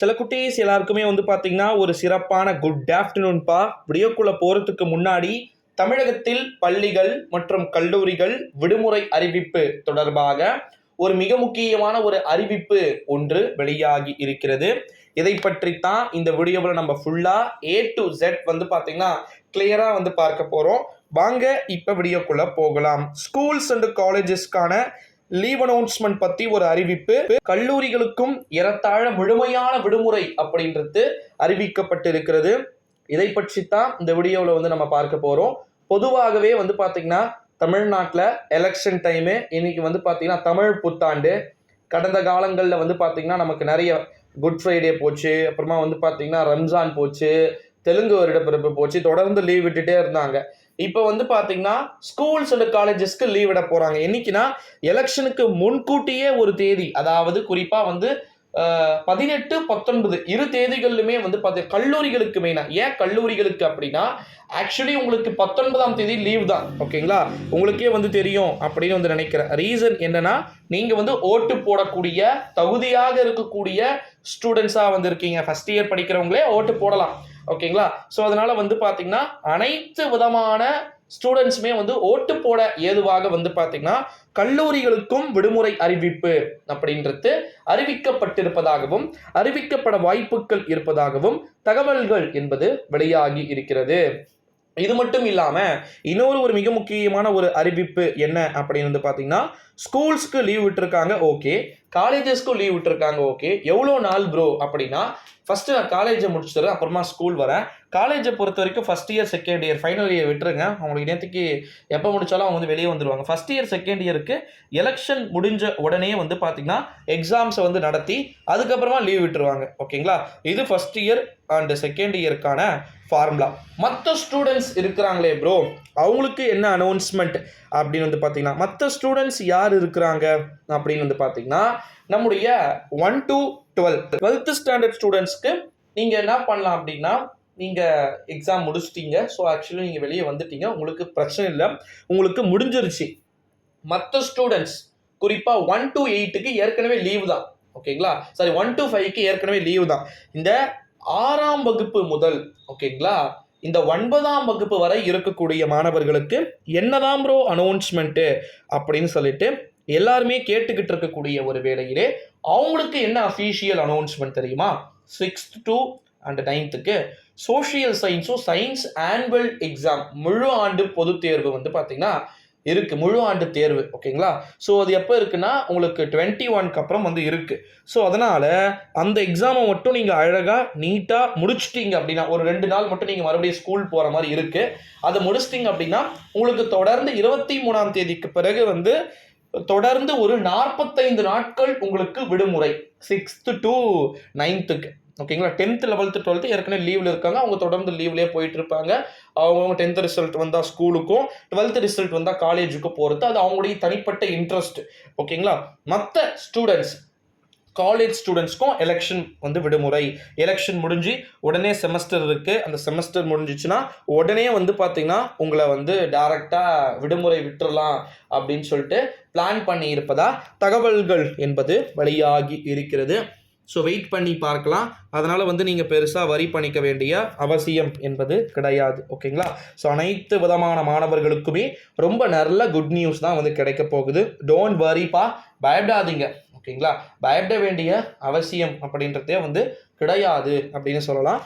சில குட்டீஸ் எல்லாருக்குமே வந்து பார்த்தீங்கன்னா ஒரு சிறப்பான குட் ஆஃப்டர்நூன்பா விடியோக்குள்ளே போகிறதுக்கு முன்னாடி தமிழகத்தில் பள்ளிகள் மற்றும் கல்லூரிகள் விடுமுறை அறிவிப்பு தொடர்பாக ஒரு மிக முக்கியமான ஒரு அறிவிப்பு ஒன்று வெளியாகி இருக்கிறது. இதை பற்றி தான் இந்த வீடியோவில் நம்ம ஃபுல்லாக ஏ டு ஜெட் வந்து பார்த்தீங்கன்னா கிளியராக வந்து பார்க்க போகிறோம் வாங்க இப்போ வீடியோக்குள்ளே போகலாம். ஸ்கூல்ஸ் அண்ட் காலேஜஸ்க்கான லீவ் அனௌன்ஸ்மெண்ட் பற்றி ஒரு அறிவிப்பு. கல்லூரிகளுக்கும் ஏறத்தாழ முழுமையான விடுமுறை அப்படின்றது அறிவிக்கப்பட்டிருக்கிறது. இதை பற்றி தான் இந்த வீடியோவில் வந்து நம்ம பார்க்க போகிறோம் பொதுவாகவே வந்து பார்த்திங்கன்னா தமிழ்நாட்டில் எலெக்ஷன் டைமு இன்னைக்கு வந்து பார்த்திங்கன்னா தமிழ் புத்தாண்டு. கடந்த காலங்களில் வந்து பார்த்திங்கன்னா நமக்கு நிறைய குட் ஃப்ரைடே போச்சு அப்புறமா வந்து பார்த்திங்கன்னா ரம்ஜான் போச்சு தெலுங்கு வருடப்பிறப்பு போச்சு தொடர்ந்து லீவ் விட்டுட்டே இருந்தாங்க. இப்போ வந்து பார்த்தீங்கன்னா ஸ்கூல்ஸ் அண்ட் காலேஜஸ்க்கு லீவ் விட போகிறாங்க என்னைக்குன்னா எலெக்ஷனுக்கு முன்கூட்டியே ஒரு தேதி அதாவது குறிப்பாக வந்து பதினெட்டு பத்தொன்பது இரு தேதிகளிலுமே வந்து பார்த்து கல்லூரிகளுக்கு மெயினாக ஏன் கல்லூரிகளுக்கு அப்படின்னா ஆக்சுவலி உங்களுக்கு பத்தொன்பதாம் தேதி லீவ் தான். ஓகேங்களா உங்களுக்கே வந்து தெரியும் அப்படின்னு வந்து நினைக்கிறேன். ரீசன் என்னன்னா நீங்கள் வந்து ஓட்டு போடக்கூடிய தகுதியாக இருக்கக்கூடிய ஸ்டூடெண்ட்ஸாக வந்து இருக்கீங்க. ஃபஸ்ட் இயர் படிக்கிறவங்களே ஓட்டு போடலாம். ஓகேங்களா? ஸோ அதனால வந்து பார்த்தீங்கன்னா அனைத்து விதமான ஸ்டூடெண்ட்ஸுமே வந்து ஓட்டு போட ஏதுவாக வந்து பார்த்தீங்கன்னா கல்லூரிகளுக்கும் விடுமுறை அறிவிப்பு அப்படின்றது அறிவிக்கப்பட்டிருப்பதாகவும் அறிவிக்கப்பட வாய்ப்புகள் இருப்பதாகவும் தகவல்கள் என்பது வெளியாகி இருக்கிறது. இது மட்டும் இல்லாமல் இன்னொரு ஒரு மிக முக்கியமான ஒரு அறிவிப்பு என்ன அப்படின்னு வந்து பார்த்தீங்கன்னா ஸ்கூல்ஸ்க்கு லீவ் விட்டுருக்காங்க ஓகே. காலேஜஸ்க்கும் லீவ் விட்டுருக்காங்க ஓகே. எவ்வளோ நாள் ப்ரோ அப்படின்னா ஃபஸ்ட்டு நான் காலேஜை முடிச்சுட்டு அப்புறமா ஸ்கூல் வரேன். காலேஜை பொறுத்த வரைக்கும் first year second year final year விட்டுருங்க. அவங்களுக்கு நேற்றுக்கு எப்போ முடிச்சாலும் அவங்க வந்து வெளியே வந்துடுவாங்க ஃபஸ்ட் இயர் செகண்ட் இயருக்கு எலெக்ஷன் முடிஞ்ச உடனே வந்து பார்த்திங்கன்னா எக்ஸாம்ஸை வந்து நடத்தி அதுக்கப்புறமா லீவ் விட்டுருவாங்க. ஓகேங்களா? இது ஃபஸ்ட் இயர் அண்ட் செகண்ட் இயருக்கான ஃபார்முலா மற்ற ஸ்டூடெண்ட்ஸ் இருக்கிறாங்களே ப்ரோ அவங்களுக்கு என்ன அனௌன்ஸ்மெண்ட் அப்படின்னு வந்து பார்த்தீங்கன்னா மற்ற ஸ்டூடெண்ட்ஸ் யார் இருக்கிறாங்க அப்படின்னு வந்து பார்த்தீங்கன்னா நம்முடைய one to twelve twelfth standard ஸ்டூடெண்ட்ஸ்க்கு நீங்கள் என்ன பண்ணலாம் அப்படின்னா நீங்கள் எக்ஸாம் முடிச்சிட்டீங்க. ஸோ ஆக்சுவலி நீங்கள் வெளியே வந்துட்டீங்க. உங்களுக்கு பிரச்சனை இல்லை. உங்களுக்கு முடிஞ்சிருச்சு. மற்ற ஸ்டூடெண்ட்ஸ் குறிப்பாக ஒன் டு எயிட்டுக்கு ஏற்கனவே லீவு தான். ஓகேங்களா சாரி ஒன் டு ஃபைவ்க்கு ஏற்கனவே லீவு தான். இந்த ஆறாம் வகுப்பு முதல் ஓகேங்களா இந்த ஒன்பதாம் வகுப்பு வரை இருக்கக்கூடிய மாணவர்களுக்கு என்னதான் ப்ரோ அனௌன்ஸ்மெண்ட்டு அப்படின்னு சொல்லிட்டு எல்லாருமே கேட்டுக்கிட்டு இருக்கக்கூடிய ஒரு வேளையிலே அவங்களுக்கு என்ன அஃபீஷியல் அனௌன்ஸ்மெண்ட் தெரியுமா? சிக்ஸ்த் டு அண்ட் நைன்த்துக்கு சோஷியல் சயின்ஸும் சயின்ஸ் ஆனுவல் எக்ஸாம் முழு ஆண்டு பொதுத் தேர்வு வந்து பார்த்திங்கன்னா இருக்கு. முழு ஆண்டு தேர்வு ஓகேங்களா? ஸோ அது எப்போ இருக்குன்னா உங்களுக்கு டுவெண்ட்டி ஒன்க்கு அப்புறம் வந்து இருக்கு. ஸோ அதனால அந்த எக்ஸாமை மட்டும் நீங்கள் அழகாக நீட்டாக முடிச்சிட்டீங்க அப்படின்னா ஒரு ரெண்டு நாள் மட்டும் நீங்கள் மறுபடியும் ஸ்கூல் போகிற மாதிரி இருக்கு. அதை முடிச்சிட்டிங்க அப்படின்னா உங்களுக்கு தொடர்ந்து இருபத்தி மூணாம் தேதிக்கு பிறகு வந்து தொடர்ந்து ஒரு நாற்பத்தைந்து நாட்கள் உங்களுக்கு விடுமுறை. சிக்ஸ்த்து டு நைன்த்துக்கு ஓகேங்களா? டென்த்து லெவல்த்து டுவெல்த்து ஏற்கனவே லீவில் இருக்காங்க. அவங்க தொடர்ந்து லீவ்லேயே போயிட்டு இருப்பாங்க அவங்க டென்த்து ரிசல்ட் வந்தால் ஸ்கூலுக்கும் டுவெல்த்து ரிசல்ட் வந்தால் காலேஜுக்கும் போகிறது அது அவங்களுடைய தனிப்பட்ட இன்ட்ரெஸ்ட் ஓகேங்களா? மற்ற ஸ்டூடெண்ட்ஸ் காலேஜ் ஸ்டூடெண்ட்ஸ்க்கும் எலெக்ஷன் வந்து விடுமுறை. எலெக்ஷன் முடிஞ்சு உடனே செமஸ்டர் இருக்குது அந்த செமஸ்டர் முடிஞ்சிச்சுன்னா உடனே வந்து பார்த்திங்கன்னா உங்களை வந்து டைரெக்டாக விடுமுறை விட்டுறலாம் அப்படின்னு சொல்லிட்டு பிளான் பண்ணி இருப்பதா தகவல்கள் என்பது வெளியாகி இருக்கிறது. ஸோ வெயிட் பண்ணி பார்க்கலாம். அதனால் வந்து நீங்கள் பெருசாக வரி பண்ணிக்க வேண்டிய அவசியம் என்பது கிடையாது. ஓகேங்களா ஸோ அனைத்து விதமான மாணவர்களுக்குமே ரொம்ப நல்ல குட் நியூஸ் தான் வந்து கிடைக்க போகுது. டோன்ட் வரிப்பா பயப்படாதீங்க. ஓகேங்களா பயப்பட வேண்டிய அவசியம் அப்படின்றதே வந்து கிடையாது அப்படின்னு சொல்லலாம்.